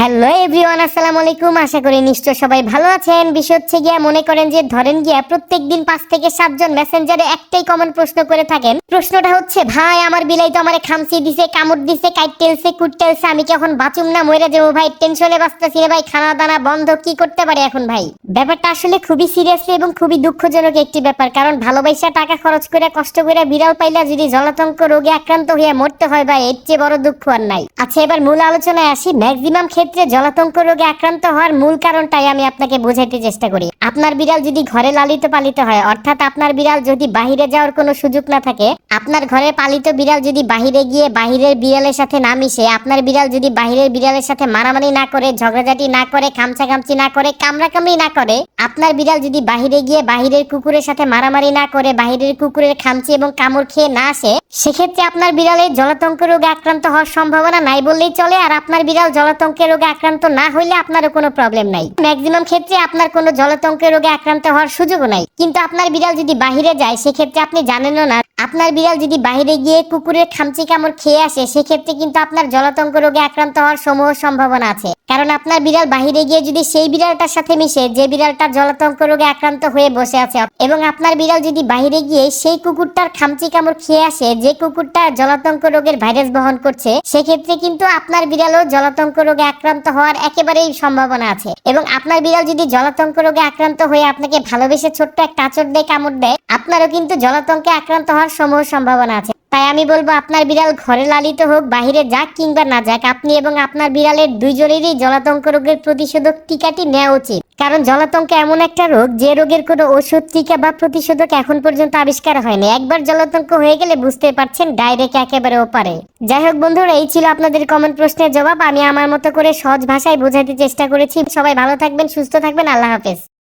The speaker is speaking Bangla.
হ্যালো এভরিওয়ান, আসসালামু আলাইকুম। আশা করি নিশ্চয় সবাই ভালো আছেন। বিষয় হচ্ছে গিয়া মনে করেন যে ধরেন গিয়া প্রত্যেক দিন পাঁচ থেকে সাতজন মেসেঞ্জারে একটাই কমন প্রশ্ন করে থাকেন। প্রশ্নটা হচ্ছে, ভাই, আমার বিলাই তো আমারে খামচি দিছে, কামড় দিছে, কাইট টেলছে, কুট টেলছে, আমি কি এখন বাঁচুম না, মরে যাব ভাই টেনশনে বাঁচতেছি রে ভাই খানা দানা বন্ধ, কি করতে পারে এখন ভাই? ব্যাপারটা আসলে খুবই সিরিয়াসলি এবং খুবই দুঃখজনক একটি ব্যাপার, কারণ ভালোবাসা, টাকা খরচ করে, কষ্ট করে, বিড়াল পাইলা যদি জলাতঙ্ক রোগে আক্রান্ত হয়ে মরতে হয় ভাই, এর চেয়ে বড় দুঃখ আর নাই। আচ্ছা এবার মূল আলোচনায় আসি ম্যাক্সিমাম ক্ষেত্রে জলাতঙ্ক রোগে আক্রান্ত হওয়ার মূল কারণটাই আমি আপনাকে বোঝাইতে চেষ্টা করি। আপনার বিড়াল যদি ঘরে লালিত পালিত হয়, অর্থাৎ আপনার বিড়াল যদি বাহিরে যাওয়ার কোনো সুযোগ না থাকে, আপনার ঘরে পালিত বিড়াল যদি বাহিরে গিয়ে বাহিরের বিড়ালের সাথে না মিশে, আপনার বিড়াল যদি বাহিরের বিড়ালের সাথে মারামারি না করে, ঝগড়াঝাটি না করে, খামচাখামচি না করে, কামড়াকামড়ি না করে, আপনার বিড়াল যদি বাহিরে গিয়ে বাহিরের কুকুরের সাথে মারামারি না করে, বাহিরের কুকুরের খামচি এবং কামড় খেয়ে না আসে, সেক্ষেত্রে আপনার বিড়ালের জলাতঙ্ক রোগে আক্রান্ত হওয়ার সম্ভাবনা নাই বললেই চলে, আর আপনার বিড়াল জলাতঙ্কের রোগে আক্রান্ত না হইলে আপনারও কোনো প্রবলেম নাই। ম্যাক্সিমাম ক্ষেত্রে আপনার কোনো জলাতঙ্কের রোগে আক্রান্ত হওয়ার সুযোগও নাই। কিন্তু আপনার বিড়াল যদি বাহিরে যায়, সেক্ষেত্রে আপনি জানেনও না। আপনার বিড়াল যদি বাহিরে গিয়ে কুকুরের খামচি কামড় খেয়ে আসে, সেক্ষেত্রে কিন্তু আপনার জলাতঙ্ক রোগে আক্রান্ত হওয়ার সমূহ সম্ভাবনা আছে। কারণ আপনার বিড়াল বাহিরে গিয়ে যদি সেই বিড়ালটার সাথে মিশে, যে বিড়ালটা জলাতঙ্ক রোগে আক্রান্ত হয়ে বসে আছে, এবং আপনার বিড়াল যদি বাহিরে গিয়ে সেই কুকুরটার খামচি কামড় খেয়ে আসে, যে কুকুরটা জলাতঙ্ক রোগের ভাইরাস বহন করছে, সেক্ষেত্রে কিন্তু আপনার বিড়ালও জলাতঙ্ক রোগে আক্রান্ত হওয়ার একেবারেই সম্ভাবনা আছে। এবং আপনার বিড়াল যদি জলাতঙ্ক রোগে আক্রান্ত হয়ে আপনাকে ভালোবেসে ছোট্ট একটা আচর দেয় কামড় দেয়, আপনারও কিন্তু জলাতঙ্কে আক্রান্ত হওয়ার সমূহ সম্ভাবনা আছে। তাই আমি বলব, আপনার বিড়াল ঘরে লালিত হোক, বাহিরে যাক কিংবা না যাক, আপনি এবং আপনার বিড়ালের দুইজনেরই জলাতঙ্ক রোগের প্রতিষেধক টিকাটি নেওয়া উচিত। কারণ জলাতঙ্ক এমন একটা রোগ, যে রোগের কোনো ওষুধ, টিকা বা প্রতিষেধক এখন পর্যন্ত আবিষ্কার হয়নি। একবার জলাতঙ্ক হয়ে গেলে বুঝতে পারছেন ডাইরেক্ট একেবারে ওপারে। যাই হোক বন্ধুরা, এই ছিল আপনাদের কমেন্ট প্রশ্নের জবাব। আমি আমার মতো করে সহজ ভাষায় বোঝাতে চেষ্টা করেছি। সবাই ভালো থাকবেন, সুস্থ থাকবেন। আল্লাহ হাফেজ।